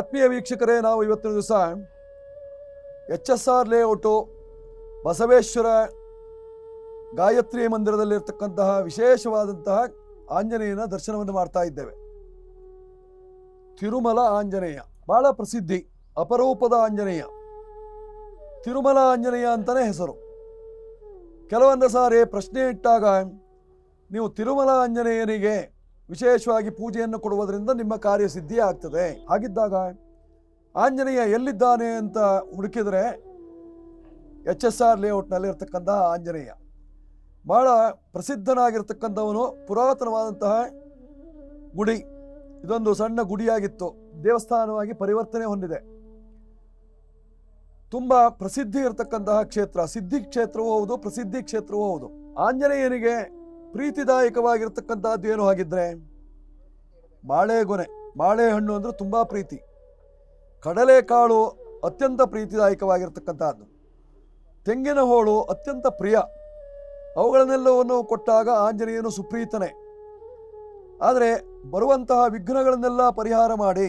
ಆತ್ಮೀಯ ವೀಕ್ಷಕರೇ, ನಾವು ಇವತ್ತಿನ ದಿವಸ H S R layout Basaveshwara Gayatri ಮಂದಿರದಲ್ಲಿರ್ತಕ್ಕಂತಹ ವಿಶೇಷವಾದಂತಹ ಆಂಜನೇಯನ ದರ್ಶನವನ್ನು ಮಾಡ್ತಾ ಇದ್ದೇವೆ. ತಿರುಮಲ ಆಂಜನೇಯ, ಬಹಳ ಪ್ರಸಿದ್ಧಿ, ಅಪರೂಪದ ಆಂಜನೇಯ. ತಿರುಮಲ ಆಂಜನೇಯ ಅಂತಲೇ ಹೆಸರು. ಕೆಲವೊಂದು ಸಾರಿ ಪ್ರಶ್ನೆ ಇಟ್ಟಾಗ, ನೀವು ತಿರುಮಲ ಆಂಜನೇಯನಿಗೆ ವಿಶೇಷವಾಗಿ ಪೂಜೆಯನ್ನು ಕೊಡುವುದರಿಂದ ನಿಮ್ಮ ಕಾರ್ಯಸಿದ್ಧಿ ಆಗ್ತದೆ ಹಾಗಿದ್ದಾಗ ಆಂಜನೇಯ ಎಲ್ಲಿದ್ದಾನೆ ಅಂತ ಹುಡುಕಿದರೆ ಎಚ್ ಎಸ್ ಆರ್ ಲೇಔಟ್ನಲ್ಲಿ ಇರ್ತಕ್ಕಂತಹ ಆಂಜನೇಯ. ಬಹಳ ಪ್ರಸಿದ್ಧನಾಗಿರ್ತಕ್ಕಂಥವನು, ಪುರಾತನವಾದಂತಹ ಗುಡಿ. ಇದೊಂದು ಸಣ್ಣ ಗುಡಿಯಾಗಿತ್ತು. ದೇವಸ್ಥಾನವಾಗಿ ಪರಿವರ್ತನೆ ಹೊಂದಿದೆ. ತುಂಬ ಪ್ರಸಿದ್ಧಿ ಇರತಕ್ಕಂತಹ ಕ್ಷೇತ್ರ. ಸಿದ್ಧಿ ಕ್ಷೇತ್ರವೂ ಹೌದು, ಪ್ರಸಿದ್ಧಿ ಕ್ಷೇತ್ರವೂ ಹೌದು. ಆಂಜನೇಯನಿಗೆ ಪ್ರೀತಿದಾಯಕವಾಗಿರ್ತಕ್ಕಂಥದ್ದು ಏನು ಹಾಗಿದ್ರೆ ಬಾಳೆಗೊನೆ ಬಾಳೆಹಣ್ಣು ಅಂದ್ರೆ ತುಂಬ ಪ್ರೀತಿ. ಕಡಲೆಕಾಳು ಅತ್ಯಂತ ಪ್ರೀತಿದಾಯಕವಾಗಿರ್ತಕ್ಕಂಥದ್ದು. ತೆಂಗಿನ ಹೋಳು ಅತ್ಯಂತ ಪ್ರಿಯ. ಅವುಗಳನ್ನೆಲ್ಲವನ್ನು ಕೊಟ್ಟಾಗ ಆಂಜನೇಯನು ಸುಪ್ರೀತನೇ. ಆದರೆ ಬರುವಂತಹ ವಿಘ್ನಗಳನ್ನೆಲ್ಲ ಪರಿಹಾರ ಮಾಡಿ,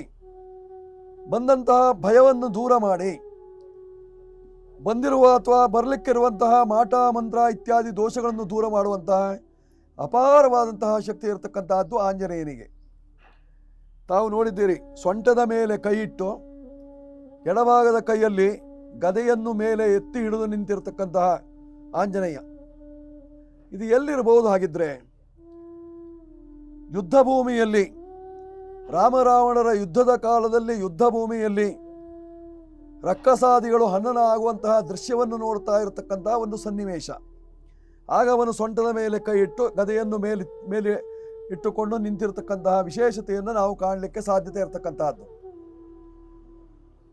ಬಂದಂತಹ ಭಯವನ್ನು ದೂರ ಮಾಡಿ, ಬಂದಿರುವ ಅಥವಾ ಬರಲಿಕ್ಕಿರುವಂತಹ ಮಾಟ, ಮಂತ್ರ ಇತ್ಯಾದಿ ದೋಷಗಳನ್ನು ದೂರ ಮಾಡುವಂತಹ ಅಪಾರವಾದಂತಹ ಶಕ್ತಿ ಇರತಕ್ಕಂತಹದ್ದು ಆಂಜನೇಯನಿಗೆ. ತಾವು ನೋಡಿದ್ದೀರಿ, ಸೊಂಟದ ಮೇಲೆ ಕೈ ಇಟ್ಟು, ಎಡಭಾಗದ ಕೈಯಲ್ಲಿ ಗದೆಯನ್ನು ಮೇಲೆ ಎತ್ತಿ ಹಿಡಿದು ನಿಂತಿರತಕ್ಕಂತಹ ಆಂಜನೇಯ. ಇದು ಎಲ್ಲಿರಬಹುದು ಹಾಗಿದ್ರೆ ಯುದ್ಧ ಭೂಮಿಯಲ್ಲಿ ರಾಮರಾವಣರ ಯುದ್ಧದ ಕಾಲದಲ್ಲಿ ಯುದ್ಧ ಭೂಮಿಯಲ್ಲಿ ರಕ್ಕಸಾದಿಗಳು ಹನನ ಆಗುವಂತಹ ದೃಶ್ಯವನ್ನು ನೋಡ್ತಾ ಇರತಕ್ಕಂತಹ ಒಂದು ಸನ್ನಿವೇಶ. ಆಗ ಅವನು ಸೊಂಟದ ಮೇಲೆ ಕೈ ಇಟ್ಟು ಗದೆಯನ್ನು ಮೇಲೆ ಮೇಲೆ ಇಟ್ಟುಕೊಂಡು ನಿಂತಿರತಕ್ಕಂತಹ ವಿಶೇಷತೆಯನ್ನು ನಾವು ಕಾಣಲಿಕ್ಕೆ ಸಾಧ್ಯತೆ ಇರತಕ್ಕಂತಹದ್ದು.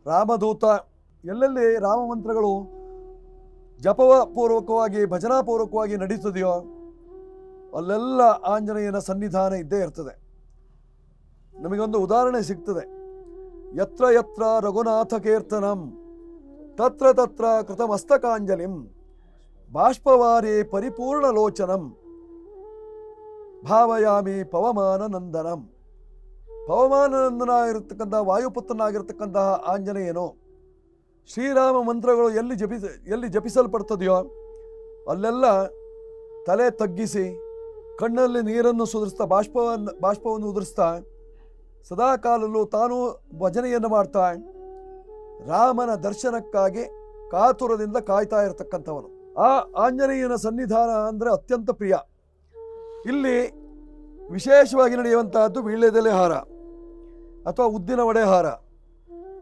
ರಾಮದೂತ, ಎಲ್ಲೆಲ್ಲಿ ರಾಮಮಂತ್ರಗಳು ಜಪವ ಪೂರ್ವಕವಾಗಿ ಭಜನಾ ಪೂರ್ವಕವಾಗಿ ನಡೀತದೆಯೋ, ಅಲ್ಲೆಲ್ಲ ಆಂಜನೇಯನ ಸನ್ನಿಧಾನ ಇದ್ದೇ ಇರ್ತದೆ. ನಮಗೊಂದು ಉದಾಹರಣೆ ಸಿಗ್ತದೆ. ಯತ್ರ ಯತ್ರ ರಘುನಾಥ ಕೀರ್ತನಂ, ತತ್ರ ತತ್ರ ಕೃತಮಸ್ತಕಾಂಜಲಿಂ ಬಾಷ್ಪವಾರಿ ಪರಿಪೂರ್ಣ ಲೋಚನಂ ಭಾವಯಾಮಿ ಪವಮಾನ ನಂದನಂ ಪವಮಾನನಂದನ. ಇರತಕ್ಕಂಥ ವಾಯುಪುತ್ರನಾಗಿರ್ತಕ್ಕಂತಹ ಆಂಜನೇಯನು ಶ್ರೀರಾಮ ಮಂತ್ರಗಳು ಎಲ್ಲಿ ಜಪಿಸ ಎಲ್ಲಿ ಜಪಿಸಲ್ಪಡ್ತದೆಯೋ ಅಲ್ಲೆಲ್ಲ ತಲೆ ತಗ್ಗಿಸಿ ಕಣ್ಣಲ್ಲಿ ನೀರನ್ನು ಸುಧರಿಸ್ತಾ ಬಾಷ್ಪವನ್ನು ಬಾಷ್ಪವನ್ನು ಉದುರಿಸ್ತಾ ಸದಾ ಕಾಲಲ್ಲೂ ತಾನು ಭಜನೆಯನ್ನು ಮಾಡ್ತಾ ರಾಮನ ದರ್ಶನಕ್ಕಾಗಿ ಕಾತುರದಿಂದ ಕಾಯ್ತಾ ಇರತಕ್ಕಂಥವನು. ಆ ಆಂಜನೇಯನ ಸನ್ನಿಧಾನ ಅಂದರೆ ಅತ್ಯಂತ ಪ್ರಿಯ. ಇಲ್ಲಿ ವಿಶೇಷವಾಗಿ ನಡೆಯುವಂತಹದ್ದು ವೀಳ್ಯದೆಲೆ ಹಾರ ಅಥವಾ ಉದ್ದಿನ ವಡೆ ಹಾರ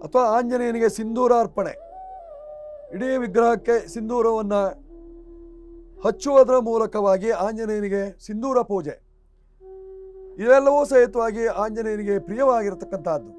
ಅಥವಾ ಆಂಜನೇಯನಿಗೆ ಸಿಂಧೂರ ಅರ್ಪಣೆ. ಇಡೀ ವಿಗ್ರಹಕ್ಕೆ ಸಿಂಧೂರವನ್ನು ಹಚ್ಚುವುದರ ಮೂಲಕವಾಗಿ ಆಂಜನೇಯನಿಗೆ ಸಿಂಧೂರ ಪೂಜೆ. ಇವೆಲ್ಲವೂ ಸಹಿತವಾಗಿ ಆಂಜನೇಯನಿಗೆ ಪ್ರಿಯವಾಗಿರತಕ್ಕಂತಹದ್ದು.